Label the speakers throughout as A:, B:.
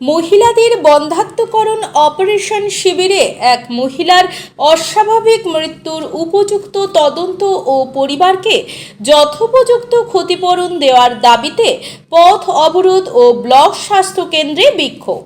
A: মহিলাদের বন্ধাত্মকরণ অপারেশন শিবিরে এক মহিলার অস্বাভাবিক মৃত্যুর উপযুক্ত তদন্ত ও পরিবারকে যথোপযুক্ত ক্ষতিপূরণ দেওয়ার দাবিতে পথ অবরোধ ও ব্লক স্বাস্থ্য কেন্দ্রে বিক্ষোভ।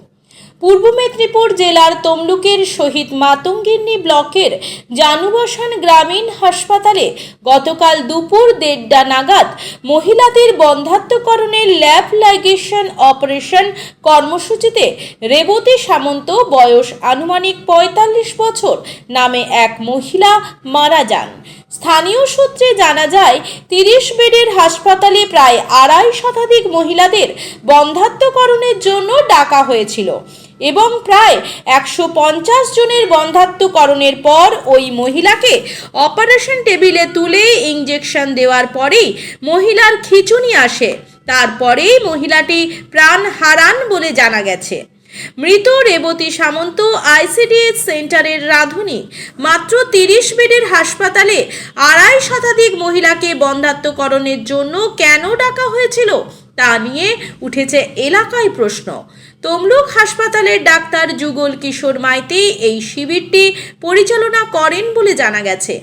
A: পূর্ব মেদিনীপুর জেলার তমলুকের শহীদ মাতঙ্গিন্নি ব্লকের জানুবাসান গ্রামীণ হাসপাতালে গতকাল দুপুর দেড়টা নাগাদ মহিলাদের বন্ধাত্মকরণের ল্যাব লাইগেশন অপারেশন কর্মসূচিতে রেবতী সামন্ত বয়স আনুমানিক পঁয়তাল্লিশ বছর নামে এক মহিলা মারা যান। স্থানীয় সূত্রে জানা যায়, তিরিশ বেডের হাসপাতালে প্রায় আড়াই শতাধিক মহিলাদের বন্ধাত্মকরণের জন্য ডাকা হয়েছিল এবং প্রায় একশো পঞ্চাশ জনের বন্ধাত্মকরণের পর ওই মহিলাকে অপারেশন টেবিলে তুলে ইঞ্জেকশন দেওয়ার পরেই মহিলার খিঁচুনি আসে। তারপরেই মহিলাটি প্রাণ হারান বলে জানা গেছে। মৃত রেবতী সামন্ত আইসিডিএস সেন্টারের রাঁধুনি মাত্র তিরিশ বেডের হাসপাতালে আড়াই শতাধিক মহিলাকে বন্ধাত্মকরণের জন্য কেন ডাকা হয়েছিল তা নিয়ে উঠেছে এলাকায় প্রশ্ন। তমলুক হাসপাতালের ডাক্তার যুগল কিশোর মাইতি এই শিবিরটি পরিচালনা করেন বলে জানা গেছে।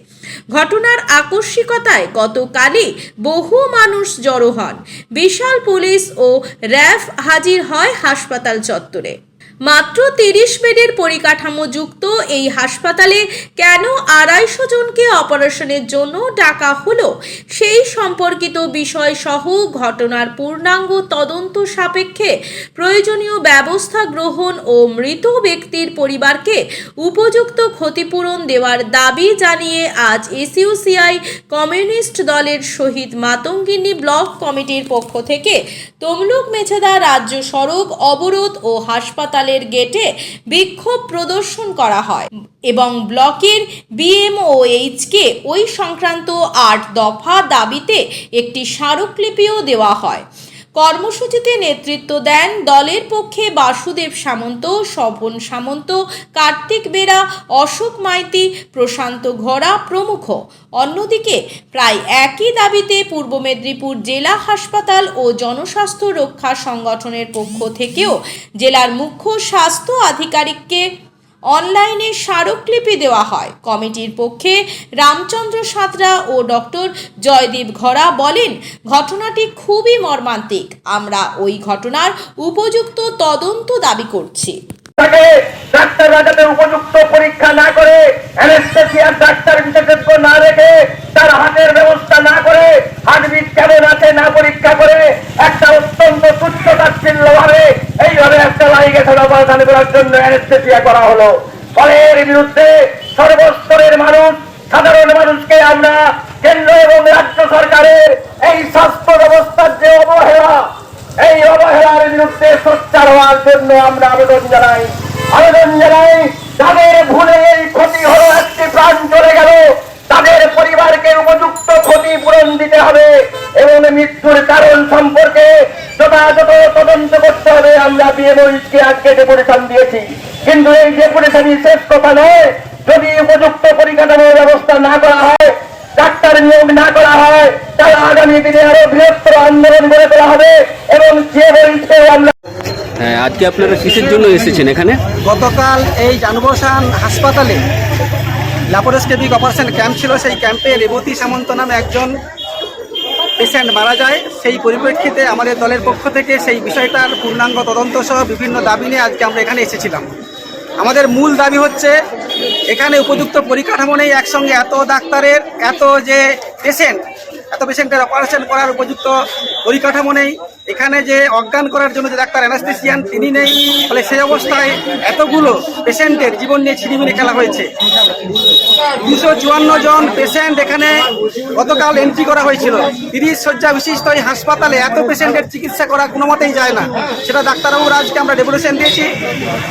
A: ঘটনার আকস্মিকতায় গতকালই বহু মানুষ জড়ো হন। বিশাল পুলিশ ও র্যাফ হাজির হয় হাসপাতাল চত্বরে। মাত্র তিরিশ বেডের পরিকাঠামো যুক্ত এই হাসপাতালে কেন আড়াইশো জনকে অপারেশনের জন্য ডাকা হলো? সেই সম্পর্কিত বিষয় সহ ঘটনার পূর্ণাঙ্গ তদন্ত সাপেক্ষে প্রয়োজনীয় ব্যবস্থা গ্রহণ ও মৃত ব্যক্তির পরিবারকে উপযুক্ত ক্ষতিপূরণ দেওয়ার দাবি জানিয়ে আজ এসইউসিআই কমিউনিস্ট দলের শহীদ মাতঙ্গিনী ব্লক কমিটির পক্ষ থেকে তমলুক মেছেদা রাজ্য সড়ক অবরোধ ও হাসপাতালের গেটে বিক্ষোভ প্রদর্শন করা হয় এবং ব্লকের বিএমওএইচকে ওই সংক্রান্ত আট দফা দাবিতে একটি স্মারকলিপিও দেওয়া হয়। কর্মসূচিতে নেতৃত্ব দেন দলের পক্ষে বাসুদেব সামন্ত, স্বপন সামন্ত, কার্তিক বেরা, অশোক মাইতি, প্রশান্ত ঘোড়া প্রমুখ। অন্যদিকে প্রায় একই দাবিতে পূর্ব মেদিনীপুর জেলা হাসপাতাল ও জনস্বাস্থ্য রক্ষা সংগঠনের পক্ষ থেকেও জেলার মুখ্য স্বাস্থ্য আধিকারিককে অনলাইনে স্মারকলিপি দেওয়া হয়। কমিটির পক্ষে রামচন্দ্র সাঁতরা ও ডক্টর জয়দীপ ঘরা বলেন, ঘটনাটি খুবই মর্মান্তিক। আমরা ওই ঘটনার উপযুক্ত তদন্ত দাবি করছি।
B: ডাক্তাররা উপযুক্ত পরীক্ষা না করে অ্যানেস্থেসিয়ার ডাক্তার বিশেষজ্ঞ না রেখে তার হাতের ব্যবস্থা না করে হার্টবিট কেমন আছে না পরীক্ষা করে একটা অত্যন্ত তুচ্ছ অপারেশন করার জন্য অ্যানেস্থেসিয়া করা হলো। ফলে এর বিরুদ্ধে সর্বস্তরের মানুষ, সাধারণ মানুষকে আমরা কেন্দ্র এবং রাজ্য সরকারের এই স্বাস্থ্য ব্যবস্থার যে অবহেলা, এই অবহেলার বিরুদ্ধে সোচ্চার হওয়ার জন্য আমরা আবেদন জানাই। আবেদন জানাই, যাদের ভুলে এই ক্ষতি হলো, একটি প্রাণ চলে গেল, তাদের পরিবারকে উপযুক্ত ক্ষতিপূরণ দিতে হবে এবং মৃত্যুর কারণ সম্পর্কে যথাযথ তদন্ত করতে হবে। আমরা আজকে ডেপুটেশন দিয়েছি। কিন্তু এই ডেপুটেশনই শেষ কথা নয় যদি উপযুক্ত পরিকাঠামোর ব্যবস্থা না করা হয় ডাক্তার নিয়োগ না করা হয় তাহলে আগামী দিনে আরও বৃহত্তর আন্দোলন গড়ে তোলা হবে এবং যে বলছে আমরা
C: হ্যাঁ আজকে আপনারা কিসের জন্য এসেছেন এখানে?
D: গতকাল এই জানবসান হাসপাতালে ল্যাপারোস্কোপিক অপারেশন ক্যাম্প ছিল। সেই ক্যাম্পে রেবতী সামন্ত নামে একজন পেশেন্ট মারা যায়, সেই পরিপ্রেক্ষিতে আমাদের দলের পক্ষ থেকে সেই বিষয়টার পূর্ণাঙ্গ তদন্ত সহ বিভিন্ন দাবি নিয়ে আজকে আমরা এখানে এসেছিলাম। আমাদের মূল দাবি হচ্ছে, এখানে উপযুক্ত পরিকাঠামো নেই একসঙ্গে এত ডাক্তারের, এত যে পেশেন্ট এত পেশেন্টের অপারেশন করার উপযুক্ত পরিকাঠামো নেই। এখানে যে অজ্ঞান করার জন্য যে ডাক্তার অ্যানাস্থেসিয়ান তিনি নেই, ফলে সেই অবস্থায় এতগুলো পেশেন্টের জীবন নিয়ে ছিনিমিনি খেলা হয়েছে। দুশো চুয়ান্ন জন পেশেন্ট এখানে গতকাল এন্ট্রি করা হয়েছিল। তিরিশ শয্যা বিশিষ্ট এই হাসপাতালে এত পেশেন্টের চিকিৎসা করা কোনো মতেই যায় না। সেটা ডাক্তারবাবুর আজকে আমরা ডেপুটেশন দিয়েছি।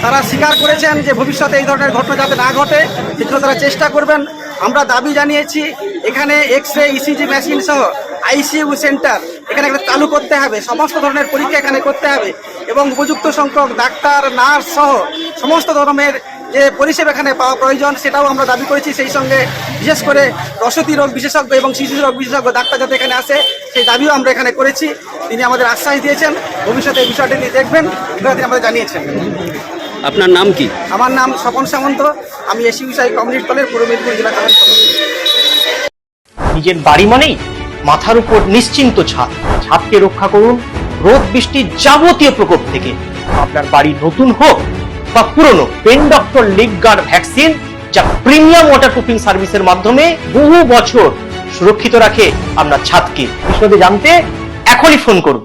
D: তারা স্বীকার করেছেন যে ভবিষ্যতে এই ধরনের ঘটনা যাতে না ঘটে সেজন্য তারা চেষ্টা করবেন। আমরা দাবি জানিয়েছি, এখানে এক্স রে ইসিজি মেশিন সহ আইসিইউ সেন্টার এখানে একটা চালু করতে হবে, সমস্ত ধরনের পরীক্ষা এখানে করতে হবে এবং উপযুক্ত সংখ্যক ডাক্তার, নার্স সহ সমস্ত ধরনের যে পরিষেবা এখানে পাওয়া প্রয়োজন, সেটাও আমরা দাবি করেছি। সেই সঙ্গে বিশেষ করে প্রসূতি রোগ বিশেষজ্ঞ এবং শিশু রোগ বিশেষজ্ঞ ডাক্তার যাতে এখানে আসে, সেই দাবিও আমরা এখানে করেছি। তিনি আমাদের আশ্বাস দিয়েছেন। ভবিষ্যতে এই বিষয়টি নিয়ে দেখবেন তিনি আমাদের জানিয়েছেন।
C: আপনার নাম কি?
D: আমার নাম স্বপন সামন্ত। আমি এসি বিষয় কমিউনিটি দলের পূর্ব মেদিনীপুর জেলা
E: নিজের বাড়ি মানেই মাথার উপর নিশ্চিন্ত ছাদ। ছাদকে রক্ষা করুন রোদ বৃষ্টির যাবতীয় প্রকোপ থেকে। আপনার বাড়ি নতুন হোক বা পুরনো pen doctor leak guard vaccine যা প্রিমিয়াম ওয়াটার প্রুফিং সার্ভিসের মাধ্যমে বহু বছর সুরক্ষিত রাখে আপনার ছাদকে। বিশদে জানতে এখনই ফোন করুন।